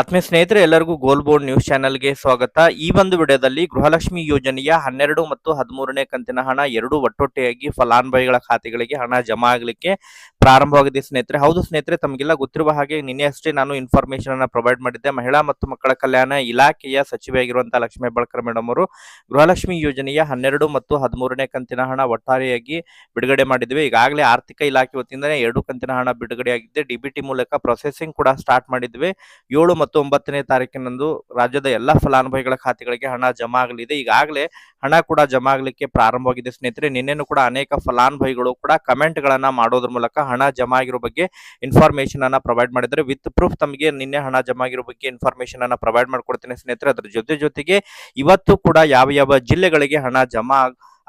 ಆತ್ಮೀಯ ಸ್ನೇಹಿತರೆ, ಎಲ್ಲರಿಗೂ ಗೋಲ್ ಬೋರ್ಡ್ ನ್ಯೂಸ್ ಚಾನೆಲ್ಗೆ ಸ್ವಾಗತ. ಈ ಒಂದು ವಿಡಿಯೋದಲ್ಲಿ ಗೃಹಲಕ್ಷ್ಮಿ ಯೋಜನೆಯ ಹನ್ನೆರಡು ಮತ್ತು ಹದಿಮೂರನೇ ಕಂತಿನ ಹಣ ಎರಡು ಒಟ್ಟೊಟ್ಟೆಯಾಗಿ ಫಲಾನುಭವಿಗಳ ಖಾತೆಗಳಿಗೆ ಹಣ ಜಮಾ ಆಗಲಿಕ್ಕೆ ಪ್ರಾರಂಭವಾಗಿದೆ ಸ್ನೇಹಿತರೆ. ಹೌದು ಸ್ನೇಹಿತರೆ, ತಮಗೆಲ್ಲ ಗೊತ್ತಿರುವ ಹಾಗೆ ನಿನ್ನೆ ಅಷ್ಟೇ ನಾನು ಇನ್ಫಾರ್ಮೇಶನ್ ಅನ್ನ ಪ್ರೊವೈಡ್ ಮಾಡಿದ್ದೆ. ಮಹಿಳಾ ಮತ್ತು ಮಕ್ಕಳ ಕಲ್ಯಾಣ ಇಲಾಖೆಯ ಸಚಿವೆಯಾಗಿರುವಂತಹ ಲಕ್ಷ್ಮೀ ಬಳಕರ್ ಮೇಡಮ್ ಅವರು. ಗೃಹಲಕ್ಷ್ಮಿ ಯೋಜನೆಯ ಹನ್ನೆರಡು ಮತ್ತು ಹದಿಮೂರನೇ ಕಂತಿನ ಹಣ ಒಟ್ಟಾರೆಯಾಗಿ ಬಿಡುಗಡೆ ಮಾಡಿದ್ವಿ. ಈಗಾಗಲೇ ಆರ್ಥಿಕ ಇಲಾಖೆ ವತಿಯಿಂದ ಎರಡು ಕಂತಿನ ಹಣ ಬಿಡುಗಡೆಯಾಗಿದೆ. ಡಿಬಿಟಿ ಮೂಲಕ ಪ್ರೊಸೆಸಿಂಗ್ ಕೂಡ ಸ್ಟಾರ್ಟ್ ಮಾಡಿದ್ವಿ. ಏಳು ಮತ್ತು ಒಂಬತ್ತನೇ ತಾರೀಕಿನಂದು ರಾಜ್ಯದ ಎಲ್ಲ ಫಲಾನುಭವಿಗಳ ಖಾತೆಗಳಿಗೆ ಹಣ ಜಮಾ ಆಗಲಿದೆ. ಈಗಾಗಲೇ ಹಣ ಕೂಡ ಜಮಾ ಆಗಲಿಕ್ಕೆ ಪ್ರಾರಂಭವಾಗಿದೆ ಸ್ನೇಹಿತರೆ. ನಿನ್ನೆನೂ ಕೂಡ ಅನೇಕ ಫಲಾನುಭವಿಗಳು ಕೂಡ ಕಮೆಂಟ್ ಗಳನ್ನ ಮಾಡೋದ್ರ ಮೂಲಕ ಹಣ ಜಮಾ ಆಗಿರೋ ಬಗ್ಗೆ ಇನ್ಫಾರ್ಮೇಶನ್ ಅನ್ನ ಪ್ರೊವೈಡ್ ಮಾಡಿದ್ರೆ ವಿತ್ ಪ್ರೂಫ್ ತಮಗೆ ನಿನ್ನೆ ಹಣ ಜಮಾ ಆಗಿರೋ ಬಗ್ಗೆ ಇನ್ಫಾರ್ಮೇಶನ್ ಅನ್ನ ಪ್ರೊವೈಡ್ ಮಾಡ್ಕೊಡ್ತೀನಿ ಸ್ನೇಹಿತರೆ. ಅದ್ರ ಜೊತೆ ಜೊತೆಗೆ ಇವತ್ತು ಕೂಡ ಯಾವ ಯಾವ ಜಿಲ್ಲೆಗಳಿಗೆ ಹಣ ಜಮಾ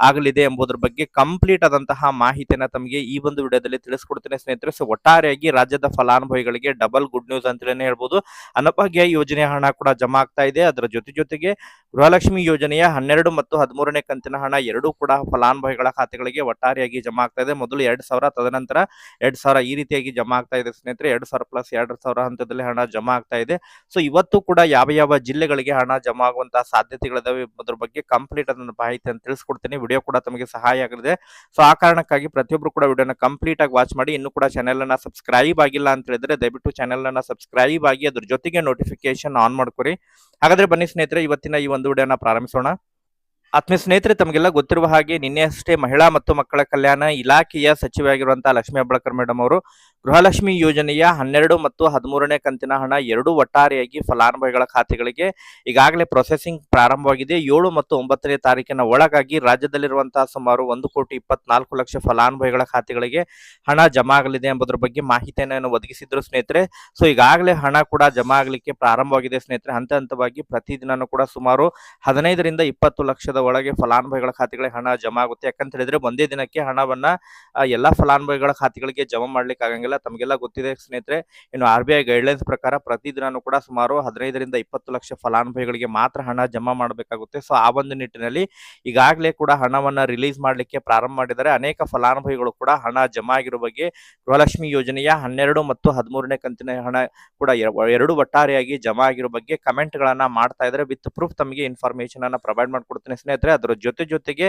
ಆಗಲಿದೆ ಎಂಬುದರ ಬಗ್ಗೆ ಕಂಪ್ಲೀಟ್ ಆದಂತಹ ಮಾಹಿತಿಯನ್ನ ತಮಗೆ ಈ ಒಂದು ವಿಡಿಯೋದಲ್ಲಿ ತಿಳಿಸ್ಕೊಡ್ತೇನೆ ಸ್ನೇಹಿತರೆ. ಸೊ ಒಟ್ಟಾರೆಯಾಗಿ ರಾಜ್ಯದ ಫಲಾನುಭವಿಗಳಿಗೆ ಡಬಲ್ ಗುಡ್ ನ್ಯೂಸ್ ಅಂತಲೇ ಹೇಳ್ಬೋದು. ಅನ್ನಭಾಗ್ಯ ಯೋಜನೆಯ ಹಣ ಕೂಡ ಜಮಾ ಆಗ್ತಾ ಇದೆ. ಅದರ ಜೊತೆ ಜೊತೆಗೆ ಗೃಹಲಕ್ಷ್ಮಿ ಯೋಜನೆಯ ಹನ್ನೆರಡು ಮತ್ತು ಹದಿಮೂರನೇ ಕಂತಿನ ಹಣ ಎರಡೂ ಕೂಡ ಫಲಾನುಭವಿಗಳ ಖಾತೆಗಳಿಗೆ ಒಟ್ಟಾರೆಯಾಗಿ ಜಮಾ ಆಗ್ತಾ ಇದೆ. ಮೊದಲು ಎರಡ್ ಸಾವಿರ, ತದನಂತರ ಎರಡ್ ಸಾವಿರ ಈ ರೀತಿಯಾಗಿ ಜಮಾ ಆಗ್ತಾ ಇದೆ ಸ್ನೇಹಿತರೆ. ಎರಡ್ ಸಾವಿರ ಪ್ಲಸ್ ಎರಡು ಸಾವಿರ ಹಂತದಲ್ಲಿ ಹಣ ಜಮಾ ಆಗ್ತಾ ಇದೆ. ಸೊ ಇವತ್ತು ಕೂಡ ಯಾವ ಯಾವ ಜಿಲ್ಲೆಗಳಿಗೆ ಹಣ ಜಮಾ ಆಗುವಂತಹ ಸಾಧ್ಯತೆಗಳಿದಾವೆ ಅದ್ರ ಬಗ್ಗೆ ಕಂಪ್ಲೀಟ್ ಅದನ್ನ ಮಾಹಿತಿಯನ್ನು ತಿಳಿಸ್ಕೊಡ್ತೀನಿ. ವಿಡಿಯೋ ಕೂಡ ತಮಗೆ ಸಹಾಯ ಆಗಲಿದೆ. ಸೊ ಆ ಕಾರಣಕ್ಕಾಗಿ ಪ್ರತಿಯೊಬ್ಬರು ಕೂಡ ವಿಡಿಯೋನ ಕಂಪ್ಲೀಟ್ ಆಗಿ ವಾಚ್ ಮಾಡಿ. ಇನ್ನು ಕೂಡ ಚಾನೆಲ್ ಅನ್ನ ಸಬ್ಸ್ಕ್ರೈಬ್ ಆಗಿಲ್ಲ ಅಂತ ಹೇಳಿದ್ರೆ ದಯವಿಟ್ಟು ಚಾನೆಲ್ ಅನ್ನ ಸಬ್ಸ್ಕ್ರೈಬ್ ಆಗಿ ಅದ್ರ ಜೊತೆಗೆ ನೋಟಿಫಿಕೇಶನ್ ಆನ್ ಮಾಡ್ಕೊರಿ. ಹಾಗಾದ್ರೆ ಬನ್ನಿ ಸ್ನೇಹಿತರೆ, ಇವತ್ತಿನ ಈ ಒಂದು ವಿಡಿಯೋನ ಪ್ರಾರಂಭಿಸೋಣ. ಆತ್ಮೀಯ ಸ್ನೇಹಿತರೆ, ತಮಗೆಲ್ಲ ಗೊತ್ತಿರುವ ಹಾಗೆ ನಿನ್ನೆ ಅಷ್ಟೇ ಮಹಿಳಾ ಮತ್ತು ಮಕ್ಕಳ ಕಲ್ಯಾಣ ಇಲಾಖೆಯ ಸಚಿವೆಯಾಗಿರುವಂತಹ ಲಕ್ಷ್ಮೀ ಅಬ್ಬಳಕರ್ ಮೇಡಮ್ ಅವರು ಗೃಹಲಕ್ಷ್ಮಿ ಯೋಜನೆಯ ಹನ್ನೆರಡು ಮತ್ತು ಹದಿಮೂರನೇ ಕಂತಿನ ಹಣ ಎರಡೂ ಒಟ್ಟಾರೆಯಾಗಿ ಫಲಾನುಭವಿಗಳ ಖಾತೆಗಳಿಗೆ ಈಗಾಗಲೇ ಪ್ರೊಸೆಸಿಂಗ್ ಪ್ರಾರಂಭವಾಗಿದೆ. ಏಳು ಮತ್ತು ಒಂಬತ್ತನೇ ತಾರೀಕಿನ ಒಳಗಾಗಿ ರಾಜ್ಯದಲ್ಲಿರುವಂತಹ ಸುಮಾರು ಒಂದು ಕೋಟಿ ಇಪ್ಪತ್ನಾಲ್ಕು ಲಕ್ಷ ಫಲಾನುಭವಿಗಳ ಖಾತೆಗಳಿಗೆ ಹಣ ಜಮಾ ಆಗಲಿದೆ ಎಂಬುದರ ಬಗ್ಗೆ ಮಾಹಿತಿಯನ್ನು ಒದಗಿಸಿದ್ರು ಸ್ನೇಹಿತರೆ. ಸೊ ಈಗಾಗಲೇ ಹಣ ಕೂಡ ಜಮಾ ಆಗಲಿಕ್ಕೆ ಪ್ರಾರಂಭವಾಗಿದೆ ಸ್ನೇಹಿತರೆ. ಹಂತ ಹಂತವಾಗಿ ಪ್ರತಿದಿನನೂ ಕೂಡ ಸುಮಾರು ಹದಿನೈದರಿಂದ ಇಪ್ಪತ್ತು ಲಕ್ಷದ ಒಳಗೆ ಫಲಾನುಭವಿಗಳ ಖಾತೆಗಳಿಗೆ ಹಣ ಜಮಾ ಆಗುತ್ತೆ ಯಾಕಂತ ಹೇಳಿದ್ರೆ, ಒಂದೇ ದಿನಕ್ಕೆ ಹಣವನ್ನ ಎಲ್ಲಾ ಫಲಾನುಭವಿಗಳ ಖಾತೆಗಳಿಗೆ ಜಮಾ ಮಾಡ್ಲಿಕ್ಕೆ ಆಗಂಗಿಲ್ಲ ತಮಗೆಲ್ಲ ಗೊತ್ತಿದೆ ಸ್ನೇಹಿತರೆ. ಇನ್ನು ಆರ್ ಬಿ ಐ ಗೈಡ್ಲೈನ್ಸ್ ಪ್ರಕಾರ ಪ್ರತಿದಿನನೂ ಕೂಡ ಸುಮಾರು ಹದಿನೈದರಿಂದ ಇಪ್ಪತ್ತು ಲಕ್ಷ ಫಲಾನುಭವಿಗಳಿಗೆ ಮಾತ್ರ ಹಣ ಜಮಾ ಮಾಡಬೇಕಾಗುತ್ತೆ. ಸೊ ಆ ಒಂದು ನಿಟ್ಟಿನಲ್ಲಿ ಈಗಾಗಲೇ ಕೂಡ ಹಣವನ್ನು ರಿಲೀಸ್ ಮಾಡಲಿಕ್ಕೆ ಪ್ರಾರಂಭ ಮಾಡಿದ್ದಾರೆ. ಅನೇಕ ಫಲಾನುಭವಿಗಳು ಕೂಡ ಹಣ ಜಮಾ ಆಗಿರೋ ಬಗ್ಗೆ ಗೃಹಲಕ್ಷ್ಮಿ ಯೋಜನೆಯ ಹನ್ನೆರಡು ಮತ್ತು ಹದಿಮೂರನೇ ಕಂತಿನ ಹಣ ಕೂಡ ಎರಡು ಒಟ್ಟಾರೆಯಾಗಿ ಜಮಾ ಆಗಿರೋ ಬಗ್ಗೆ ಕಮೆಂಟ್ ಗಳನ್ನ ಮಾಡ್ತಾ ಇದ್ರೆ ವಿತ್ ಪ್ರೂಫ್ ತಮಗೆ ಇನ್ಫಾರ್ಮೇಶನ್ ಅನ್ನ ಪ್ರೊವೈಡ್ ಮಾಡ್ಕೊಡ್ತೀನಿ ಸ್ನೇಹಿತರೆ. ಅದರ ಜೊತೆ ಜೊತೆಗೆ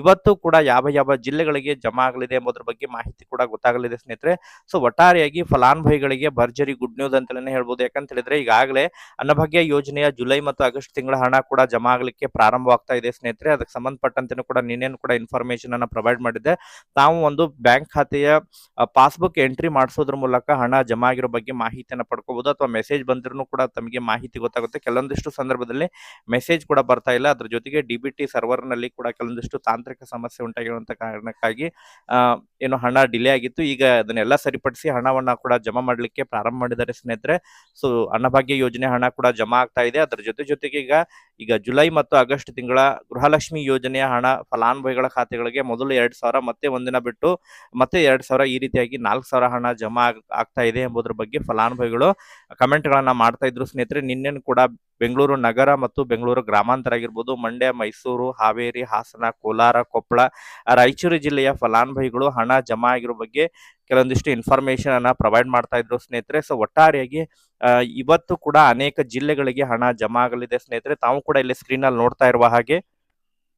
ಇವತ್ತು ಕೂಡ ಯಾವ ಯಾವ ಜಿಲ್ಲೆಗಳಿಗೆ ಜಮಾ ಆಗಲಿದೆ ಎಂಬುದರ ಬಗ್ಗೆ ಮಾಹಿತಿ ಕೂಡ ಗೊತ್ತಾಗಲಿದೆ ಸ್ನೇಹಿತರೆ. ಸೊ ಒಟ್ಟಾರೆಯಾಗಿ ಫಲಾನುಭವಿಗಳಿಗೆ ಭರ್ಜರಿ ಗುಡ್ ನ್ಯೂಸ್ ಅಂತಲೇ ಹೇಳ್ಬೋದು. ಯಾಕಂತ ಹೇಳಿದ್ರೆ ಈಗಾಗಲೇ ಅನ್ನಭಾಗ್ಯ ಯೋಜನೆಯ ಜುಲೈ ಮತ್ತು ಆಗಸ್ಟ್ ತಿಂಗಳ ಹಣ ಕೂಡ ಜಮಾ ಆಗಲಿಕ್ಕೆ ಪ್ರಾರಂಭವಾಗ್ತಾ ಇದೆ ಸ್ನೇಹಿತರೆ. ಅದಕ್ಕೆ ಸಂಬಂಧಪಟ್ಟಂತೆ ಕೂಡ ನಿನ್ನೆನೂ ಕೂಡ ಇನ್ಫಾರ್ಮೇಶನ್ ಅನ್ನ ಪ್ರೊವೈಡ್ ಮಾಡಿದ್ದೆ. ತಾವು ಒಂದು ಬ್ಯಾಂಕ್ ಖಾತೆಯ ಪಾಸ್ಬುಕ್ ಎಂಟ್ರಿ ಮಾಡಿಸೋದ್ರ ಮೂಲಕ ಹಣ ಜಮಾ ಆಗಿರೋ ಬಗ್ಗೆ ಮಾಹಿತಿಯನ್ನು ಪಡ್ಕೋಬಹುದು ಅಥವಾ ಮೆಸೇಜ್ ಬಂದ್ರೂ ಕೂಡ ತಮಗೆ ಮಾಹಿತಿ ಗೊತ್ತಾಗುತ್ತೆ. ಕೆಲವೊಂದಿಷ್ಟು ಸಂದರ್ಭದಲ್ಲಿ ಮೆಸೇಜ್ ಕೂಡ ಬರ್ತಾ ಇಲ್ಲ. ಅದ್ರ ಜೊತೆಗೆ ಡಿ ಬಿ ಟಿ ಸರ್ವರ್ನಲ್ಲಿ ಕೂಡ ಕೆಲವೊಂದಿಷ್ಟು ತಾಂತ್ರಿಕ ಸಮಸ್ಯೆ ಉಂಟಾಗಿರುವಂತಹ ಕಾರಣಕ್ಕಾಗಿ ಏನು ಹಣ ಡಿಲೇ ಆಗಿತ್ತು. ಈಗ ಅದನ್ನೆಲ್ಲ ಸರಿಪಡಿಸಿ ಹಣವನ್ನ ಕೂಡ ಜಮಾ ಮಾಡಲಿಕ್ಕೆ ಪ್ರಾರಂಭ ಮಾಡಿದ್ದಾರೆ ಸ್ನೇಹಿತರೆ. ಸೊ ಅನ್ನಭಾಗ್ಯ ಯೋಜನೆ ಹಣ ಕೂಡ ಜಮಾ ಆಗ್ತಾ ಇದೆ. ಅದರ ಜೊತೆ ಜೊತೆಗೆ ಈಗ ಈಗ ಜುಲೈ ಮತ್ತು ಆಗಸ್ಟ್ ತಿಂಗಳ ಗೃಹಲಕ್ಷ್ಮಿ ಯೋಜನೆಯ ಹಣ ಫಲಾನುಭವಿಗಳ ಖಾತೆಗಳಿಗೆ ಮೊದಲು ಎರಡ್ ಸಾವಿರ, ಮತ್ತೆ ಒಂದಿನ ಬಿಟ್ಟು, ಮತ್ತೆ ಎರಡ್ ಸಾವಿರ ಈ ರೀತಿಯಾಗಿ ನಾಲ್ಕು ಸಾವಿರ ಹಣ ಜಮಾ ಆಗ್ತಾ ಇದೆ ಎಂಬುದರ ಬಗ್ಗೆ ಫಲಾನುಭವಿಗಳು ಕಮೆಂಟ್ ಗಳನ್ನ ಮಾಡ್ತಾ ಇದ್ರು ಸ್ನೇಹಿತರೆ. ನಿನ್ನೆ ಕೂಡ ಬೆಂಗಳೂರು ನಗರ ಮತ್ತು ಬೆಂಗಳೂರು ಗ್ರಾಮಾಂತರ ಆಗಿರ್ಬೋದು, ಮಂಡ್ಯ, ಮೈಸೂರು, ಹಾವೇರಿ, ಹಾಸನ, ಕೋಲಾರ, ಕೊಪ್ಪಳ, ರಾಯಚೂರು ಜಿಲ್ಲೆಯ ಫಲಾನುಭವಿಗಳು ಹಣ ಜಮಾ ಆಗಿರೋ ಬಗ್ಗೆ ಕೆಲವೊಂದಿಷ್ಟು ಇನ್ಫಾರ್ಮೇಶನ್ ಅನ್ನ ಪ್ರೊವೈಡ್ ಮಾಡ್ತಾ ಇದ್ರು ಸ್ನೇಹಿತರೆ. ಸೊ ಒಟ್ಟಾರೆಯಾಗಿ ಇವತ್ತು ಕೂಡ ಅನೇಕ ಜಿಲ್ಲೆಗಳಿಗೆ ಹಣ ಜಮಾ ಆಗಲಿದೆ ಸ್ನೇಹಿತರೆ. ತಾವು ಕೂಡ ಇಲ್ಲಿ ಸ್ಕ್ರೀನ್ ಅಲ್ಲಿ ನೋಡ್ತಾ ಇರುವ ಹಾಗೆ.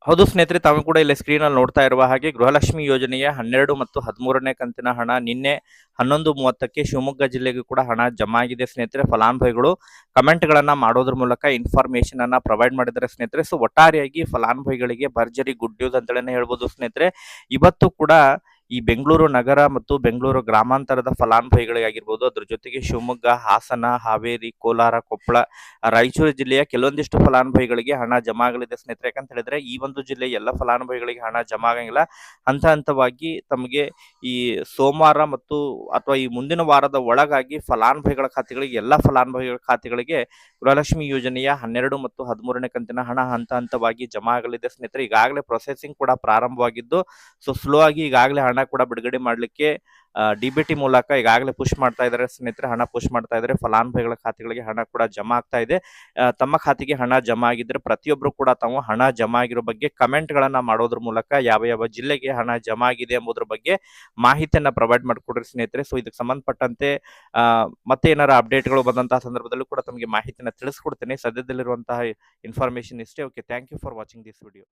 ಹೌದು ಸ್ನೇಹಿತರೆ, ತಾವು ಕೂಡ ಇಲ್ಲಿ ಸ್ಕ್ರೀನ್ ಅಲ್ಲಿ ನೋಡ್ತಾ ಇರುವ ಹಾಗೆ ಗೃಹಲಕ್ಷ್ಮಿ ಯೋಜನೆಯ ಹನ್ನೆರಡು ಮತ್ತು ಹದಿಮೂರನೇ ಕಂತಿನ ಹಣ ನಿನ್ನೆ ಹನ್ನೊಂದು ಮೂವತ್ತಕ್ಕೆ ಶಿವಮೊಗ್ಗ ಜಿಲ್ಲೆಗೂ ಕೂಡ ಹಣ ಜಮಾ ಆಗಿದೆ ಸ್ನೇಹಿತರೆ. ಫಲಾನುಭವಿಗಳು ಕಮೆಂಟ್ಗಳನ್ನು ಮಾಡೋದ್ರ ಮೂಲಕ ಇನ್ಫಾರ್ಮೇಶನ್ ಅನ್ನ ಪ್ರೊವೈಡ್ ಮಾಡಿದ್ದಾರೆ ಸ್ನೇಹಿತರೆ. ಸೊ ಒಟ್ಟಾರೆಯಾಗಿ ಫಲಾನುಭವಿಗಳಿಗೆ ಭರ್ಜರಿ ಗುಡ್ ನ್ಯೂಸ್ ಅಂತಲೇ ಹೇಳ್ಬೋದು ಸ್ನೇಹಿತರೆ. ಇವತ್ತು ಕೂಡ ಈ ಬೆಂಗಳೂರು ನಗರ ಮತ್ತು ಬೆಂಗಳೂರು ಗ್ರಾಮಾಂತರದ ಫಲಾನುಭವಿಗಳಿಗಾಗಿರ್ಬೋದು, ಅದ್ರ ಜೊತೆಗೆ ಶಿವಮೊಗ್ಗ, ಹಾಸನ, ಹಾವೇರಿ, ಕೋಲಾರ, ಕೊಪ್ಪಳ, ರಾಯಚೂರು ಜಿಲ್ಲೆಯ ಕೆಲವೊಂದಿಷ್ಟು ಫಲಾನುಭವಿಗಳಿಗೆ ಹಣ ಜಮಾ ಆಗಲಿದೆ ಸ್ನೇಹಿತರೆ. ಯಾಕಂತ ಹೇಳಿದ್ರೆ ಈ ಒಂದು ಜಿಲ್ಲೆಯ ಎಲ್ಲ ಫಲಾನುಭವಿಗಳಿಗೆ ಹಣ ಜಮಾ ಆಗಂಗಿಲ್ಲ ಹಂತ ಹಂತವಾಗಿ ತಮಗೆ ಈ ಸೋಮವಾರ ಮತ್ತು ಅಥವಾ ಈ ಮುಂದಿನ ವಾರದ ಒಳಗಾಗಿ ಫಲಾನುಭವಿಗಳ ಖಾತೆಗಳಿಗೆ, ಎಲ್ಲ ಫಲಾನುಭವಿಗಳ ಖಾತೆಗಳಿಗೆ ಗೃಹಲಕ್ಷ್ಮಿ ಯೋಜನೆಯ ಹನ್ನೆರಡು ಮತ್ತು ಹದಿಮೂರನೇ ಕಂತಿನ ಹಣ ಹಂತ ಹಂತವಾಗಿ ಜಮಾ ಆಗಲಿದೆ ಸ್ನೇಹಿತರೆ. ಈಗಾಗಲೇ ಪ್ರೊಸೆಸಿಂಗ್ ಕೂಡ ಪ್ರಾರಂಭವಾಗಿದ್ದು ಸೊ ಸ್ಲೋ ಆಗಿ ಈಗಾಗಲೇ ಹಣ ಹಣ ಕೂಡ ಬಿಡುಗಡೆ ಮಾಡಲಿಕ್ಕೆ ಡಿ ಬಿ ಟಿ ಮೂಲಕ ಈಗಾಗಲೇ ಪುಷ್ ಮಾಡ್ತಾ ಇದ್ದಾರೆ. ಸ್ನೇಹಿತರೆ, ಹಣ ಪುಷ್ ಮಾಡ್ತಾ ಇದ್ದಾರೆ. ಫಲಾನುಭವಿಗಳ ಖಾತೆಗಳಿಗೆ ಹಣ ಕೂಡ ಜಮಾ ಆಗ್ತಾ ಇದೆ. ತಮ್ಮ ಖಾತೆಗೆ ಹಣ ಜಮಾ ಆಗಿದ್ರೆ ಪ್ರತಿಯೊಬ್ಬರು ಕೂಡ ತಾವು ಹಣ ಜಮಾ ಆಗಿರೋ ಬಗ್ಗೆ ಕಮೆಂಟ್ ಗಳನ್ನ ಮಾಡೋದ್ರ ಮೂಲಕ ಯಾವ ಯಾವ ಜಿಲ್ಲೆಗೆ ಹಣ ಜಮಾ ಆಗಿದೆ ಎಂಬುದ್ರ ಬಗ್ಗೆ ಮಾಹಿತಿಯನ್ನ ಪ್ರೊವೈಡ್ ಮಾಡಿಕೊಡ್ರಿ ಸ್ನೇಹಿತರೆ. ಸೊ ಇದಕ್ಕೆ ಸಂಬಂಧಪಟ್ಟಂತೆ ಮತ್ತೆ ಏನಾರ ಅಪ್ಡೇಟ್ಗಳು ಬಂದಂತಹ ಸಂದರ್ಭದಲ್ಲೂ ಕೂಡ ತಮಗೆ ಮಾಹಿತಿಯನ್ನು ತಿಳಿಸ್ಕೊಡ್ತೇನೆ. ಸದ್ಯದಲ್ಲಿರುವಂತಹ ಇನ್ಫಾರ್ಮೇಶನ್ ಇಷ್ಟೇ. Okay thank you for watching this video